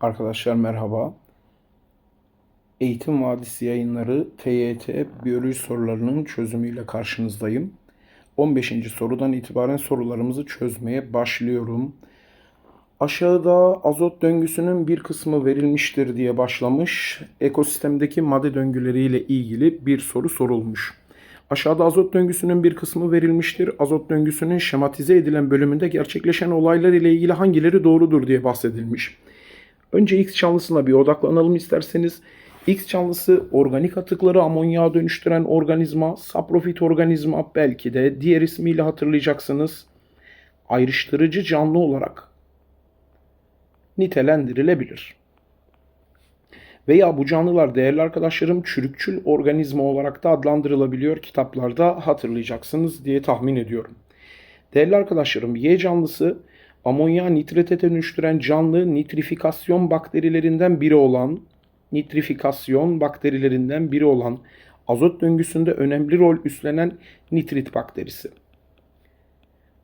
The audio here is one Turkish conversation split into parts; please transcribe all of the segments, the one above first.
Arkadaşlar merhaba. Eğitim Vadisi yayınları TYT biyoloji sorularının çözümüyle karşınızdayım. 15. sorudan itibaren sorularımızı çözmeye başlıyorum. Aşağıda azot döngüsünün bir kısmı verilmiştir diye başlamış. Ekosistemdeki madde döngüleriyle ilgili bir soru sorulmuş. Aşağıda azot döngüsünün bir kısmı verilmiştir. Azot döngüsünün şematize edilen bölümünde gerçekleşen olaylar ile ilgili hangileri doğrudur diye bahsedilmiş. Önce X canlısına bir odaklanalım isterseniz. X canlısı organik atıkları amonyağa dönüştüren organizma, saprofit organizma belki de diğer ismiyle hatırlayacaksınız. Ayrıştırıcı canlı olarak nitelendirilebilir. Veya bu canlılar değerli arkadaşlarım çürükçül organizma olarak da adlandırılabiliyor. Kitaplarda hatırlayacaksınız diye tahmin ediyorum. Değerli arkadaşlarım Y canlısı amonya nitrite dönüştüren canlı nitrifikasyon bakterilerinden biri olan nitrifikasyon bakterilerinden biri olan azot döngüsünde önemli rol üstlenen nitrit bakterisi.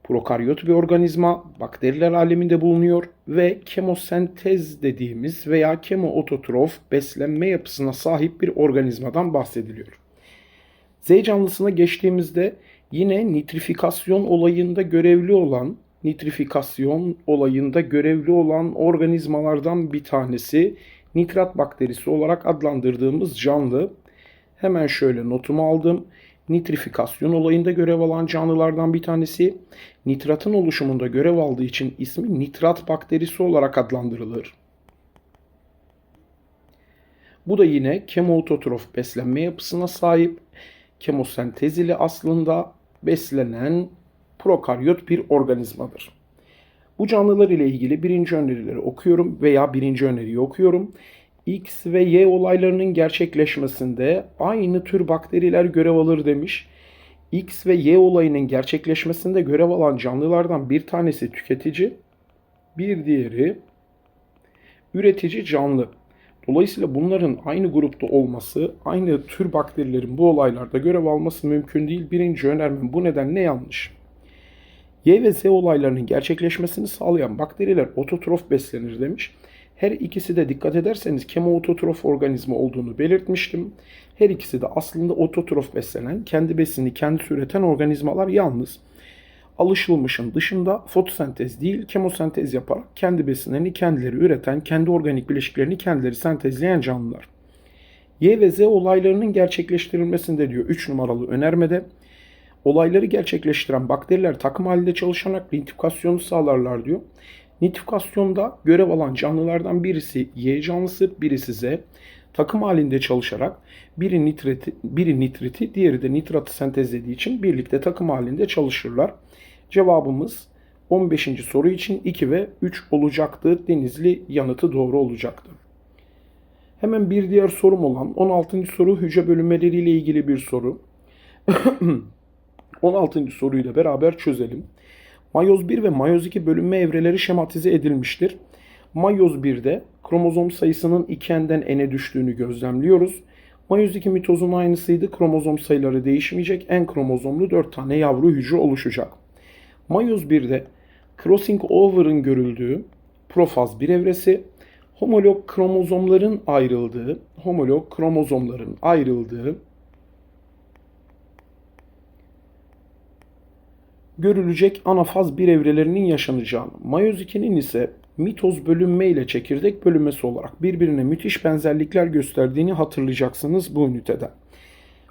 Prokaryot bir organizma bakteriler aleminde bulunuyor ve kemosentez dediğimiz veya kemoototrof beslenme yapısına sahip bir organizmadan bahsediliyor. Z canlısına geçtiğimizde yine nitrifikasyon olayında görevli olan nitrifikasyon olayında görevli olan organizmalardan bir tanesi nitrat bakterisi olarak adlandırdığımız canlı. Hemen şöyle notumu aldım. Nitrifikasyon olayında görev alan canlılardan bir tanesi nitratın oluşumunda görev aldığı için ismi nitrat bakterisi olarak adlandırılır. Bu da yine kemoototrof beslenme yapısına sahip kemosentez ile aslında beslenen prokaryot bir organizmadır. Bu canlılar ile ilgili birinci önerileri okuyorum veya birinci öneriyi okuyorum. X ve Y olaylarının gerçekleşmesinde aynı tür bakteriler görev alır demiş. X ve Y olayının gerçekleşmesinde görev alan canlılardan bir tanesi tüketici, bir diğeri üretici canlı. Dolayısıyla bunların aynı grupta olması, aynı tür bakterilerin bu olaylarda görev alması mümkün değil. Birinci önermem bu nedenle yanlış. Y ve Z olaylarının gerçekleşmesini sağlayan bakteriler ototrof beslenir demiş. Her ikisi de dikkat ederseniz kemoototrof organizma olduğunu belirtmiştim. Her ikisi de aslında ototrof beslenen, kendi besini kendisi üreten organizmalar yalnız alışılmışın dışında fotosentez değil kemosentez yaparak kendi besinlerini kendileri üreten, kendi organik bileşiklerini kendileri sentezleyen canlılar. Y ve Z olaylarının gerçekleştirilmesinde diyor 3 numaralı önermede olayları gerçekleştiren bakteriler takım halinde çalışarak nitrifikasyonu sağlarlar diyor. Nitrifikasyonda görev alan canlılardan birisi Y canlısı, birisi Z. Takım halinde çalışarak biri nitriti, biri nitriti, diğeri de nitratı sentezlediği için birlikte takım halinde çalışırlar. Cevabımız 15. soru için 2 ve 3 olacaktı. Denizli yanıtı doğru olacaktı. Hemen bir diğer sorum olan 16. soru hücre bölünmeleriyle ilgili bir soru. 16. soruyu da beraber çözelim. Mayoz 1 ve mayoz 2 bölünme evreleri şematize edilmiştir. Mayoz 1'de kromozom sayısının 2n'den n'e düştüğünü gözlemliyoruz. Mayoz 2 mitozun aynısıydı. Kromozom sayıları değişmeyecek. N kromozomlu 4 tane yavru hücre oluşacak. Mayoz 1'de crossing over'ın görüldüğü profaz bir evresi, homolog kromozomların ayrıldığı, homolog kromozomların ayrıldığı görülecek anafaz bir evrelerinin yaşanacağını, mayoz 2'nin ise mitoz bölünme ile çekirdek bölünmesi olarak birbirine müthiş benzerlikler gösterdiğini hatırlayacaksınız bu üniteden.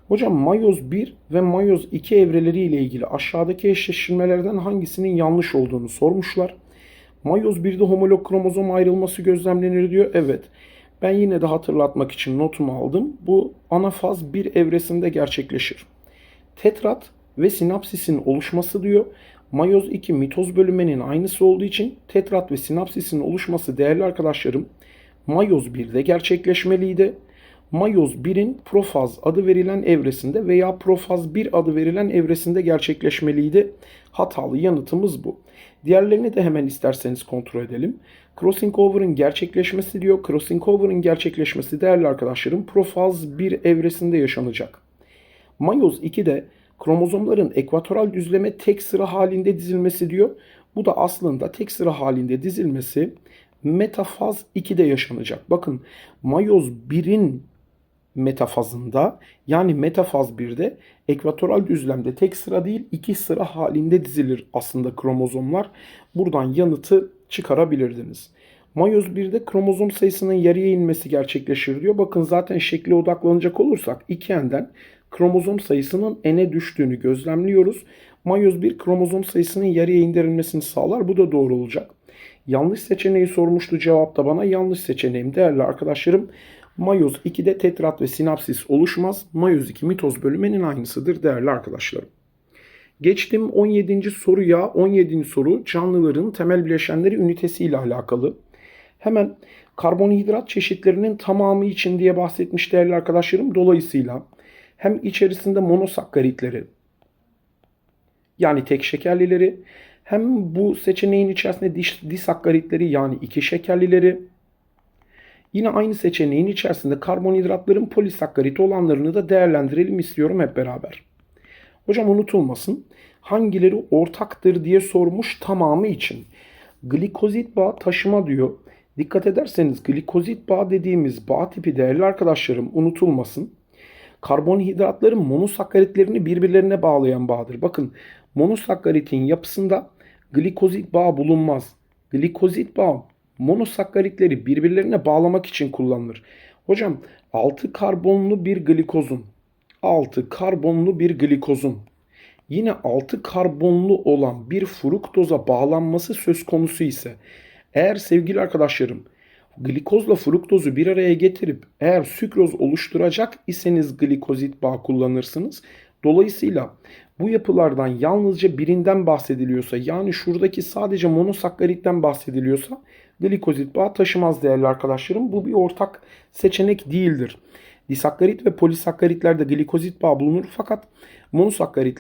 Hocam mayoz 1 ve mayoz 2 evreleri ile ilgili aşağıdaki eşleştirmelerden hangisinin yanlış olduğunu sormuşlar. Mayoz 1'de homolog kromozom ayrılması gözlemlenir diyor. Evet. Ben yine de hatırlatmak için notumu aldım. Bu anafaz 1 evresinde gerçekleşir. Tetrat ve sinapsisin oluşması diyor. Mayoz 2 mitoz bölünmenin aynısı olduğu için tetrat ve sinapsisin oluşması değerli arkadaşlarım mayoz 1'de gerçekleşmeliydi. Mayoz 1'in profaz adı verilen evresinde veya profaz 1 adı verilen evresinde gerçekleşmeliydi. Hatalı yanıtımız bu. Diğerlerini de hemen isterseniz kontrol edelim. Crossing over'ın gerçekleşmesi diyor. Crossing over'ın gerçekleşmesi değerli arkadaşlarım profaz 1 evresinde yaşanacak. Mayoz 2'de kromozomların ekvatoral düzleme tek sıra halinde dizilmesi diyor. Bu da aslında tek sıra halinde dizilmesi metafaz 2'de yaşanacak. Bakın mayoz 1'in metafazında yani metafaz 1'de ekvatoral düzlemde tek sıra değil iki sıra halinde dizilir aslında kromozomlar. Buradan yanıtı çıkarabilirdiniz. Mayoz 1'de kromozom sayısının yarıya inmesi gerçekleşir diyor. Bakın zaten şekle odaklanacak olursak 2n'den kromozom sayısının n'e düştüğünü gözlemliyoruz. Mayoz 1 kromozom sayısının yarıya indirilmesini sağlar. Bu da doğru olacak. Yanlış seçeneği sormuştu cevapta bana. Yanlış seçeneğim değerli arkadaşlarım. Mayoz 2'de tetrat ve sinapsis oluşmaz. Mayoz 2 mitoz bölümenin aynısıdır değerli arkadaşlarım. Geçtim 17. soruya. 17. soru canlıların temel bileşenleri ünitesiyle alakalı. Hemen karbonhidrat çeşitlerinin tamamı için diye bahsetmiş değerli arkadaşlarım. Dolayısıyla hem içerisinde monosakkaritleri yani tek şekerlileri hem bu seçeneğin içerisinde dis disakkaritleri yani iki şekerlileri yine aynı seçeneğin içerisinde karbonhidratların polisakkarit olanlarını da değerlendirelim istiyorum hep beraber. Hocam unutulmasın hangileri ortaktır diye sormuş tamamı için. Glikozit bağ taşıma diyor. Dikkat ederseniz glikozit bağ dediğimiz bağ tipi değerli arkadaşlarım unutulmasın. Karbonhidratların monosakkaritlerini birbirlerine bağlayan bağdır. Bakın monosakkaritin yapısında glikozit bağ bulunmaz. Glikozit bağ monosakkaritleri birbirlerine bağlamak için kullanılır. Hocam 6 karbonlu bir glikozun 6 karbonlu bir glikozun yine 6 karbonlu olan bir fruktoza bağlanması söz konusu ise eğer sevgili arkadaşlarım glikozla fruktozu bir araya getirip eğer sükroz oluşturacak iseniz glikozit bağ kullanırsınız. Dolayısıyla bu yapılardan yalnızca birinden bahsediliyorsa yani şuradaki sadece monosakkaritten bahsediliyorsa glikozit bağ taşımaz değerli arkadaşlarım. Bu bir ortak seçenek değildir. Disakkarit ve polisakkaritler de glikozit bağ bulunur fakat monosakkarit